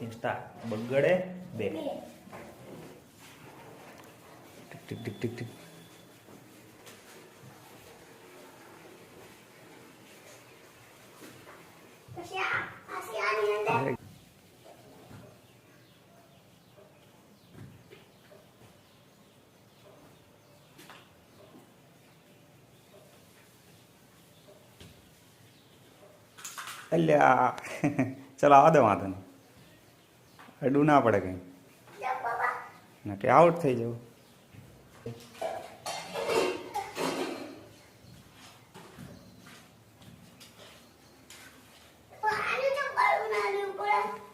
Insta બગડે બે. Tick tick tick tick tick. અલ્યા. ચલો આવા દે વાંધો નહીં. અડું ના પડે કંઈ. જો કે આઉટ થઈ જવું.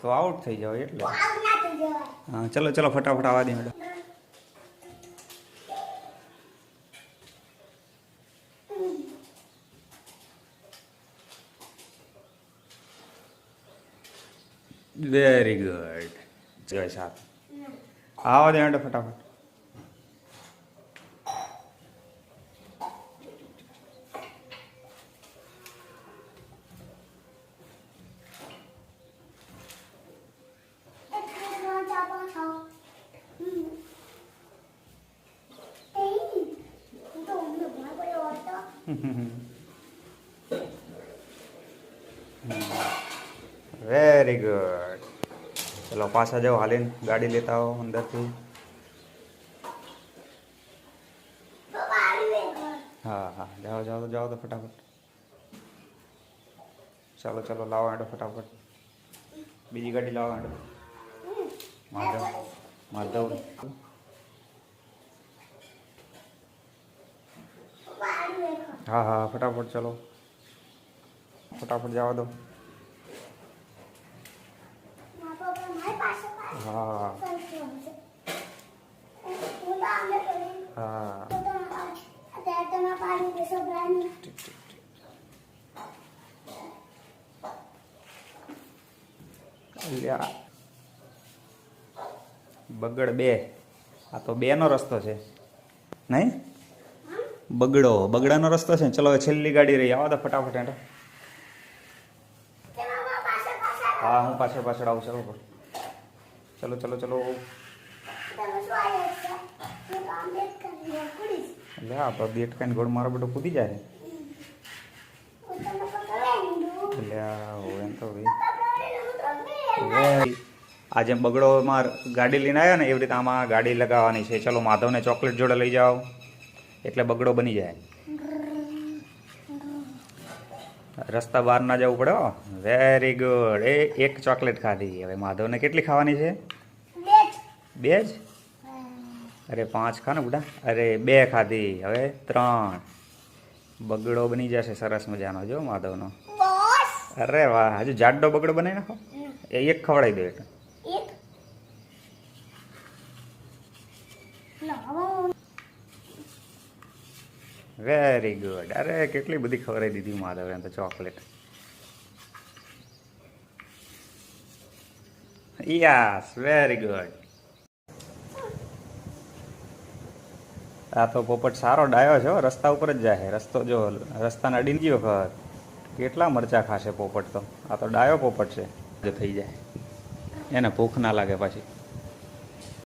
તો આઉટ થઈ જાવ એટલે. જવાય. હા ચલો ચલો ફટાફટ આવા દે મેડમ. વેરી ગુડ જય સાત આવો દે એન્ડ ફટાફટ એક વેરી ગુડ ચલો, પાછા જાઓ, હાલીને ગાડી લેતા આવો અંદરથી. હા હા, જાઓ જાઓ જાઓ તો ફટાફટ. ચાલો ચાલો, લાવો હેડો ફટાફટ. બીજી ગાડી લાવો હેડો. માધવ માધવ. હા હા, ફટાફટ, ચલો. ફટાફટ જવા દો મારા પપ્પા મારી પાસે પાસે હા હા કરતો હશે હું તો આમને કરી હા તો તો અત્યારે તમે પાડી હા. ઠીક ઠીક બગડ બે. આ તો બેનો રસ્તો છે. નહીં? બગડો. બગડાનો રસ્તો છે ને. ચલો છેલ્લી ગાડી રહી. આવો તો ફટાફટ હા, હું પાછળ પાછળ આવું ચલો ચલો ચલો ચલો લે આપણે બેટ કાંઈ ગોળ મારો બેટો કૂદી જાય. આજે તમને પકડાઈ એટલે આ એમ તો ભાઈ પકડાઈ લીધું તો મેં હવે આ જેમ બગડોમાં ગાડી લઈને આવ્યા ને, એવી રીતે આમાં ગાડી લગાવવાની છે. ચલો, માધવને ચોકલેટ જોડે લઈ જાઓ. એટલે બગડો બની જાય. રસ્તા બહાર ના જવું પડે વેરી ગુડ એ એક ચોકલેટ ખાધી. હવે માધવને કેટલી ખાવાની છે? બે જ અરે પાંચ ખા ને બુડા અરે બે ખાધી. હવે ત્રણ. બગડો બની જશે. સરસ મજાનો. જો માધવનો. અરે વાહ. હજુ જાડો બગડો બનાવી નાખો. એ એક ખવડાવી દો એટલે એક લો હવે હું વેરી ગુડ અરે, કેટલી બધી ખવડાવી દીધી માધવે તો ચોકલેટ યસ વેરી ગુડ આ તો પોપટ સારો ડાયો છે રસ્તા ઉપર જ જાય. રસ્તો જો, રસ્તાને અડીને ગયો વખત કેટલા મરચા ખાશે પોપટ તો? આ તો ડાયો પોપટ છે. જો થઈ જાય. એને ભૂખ ના લાગે પાછી.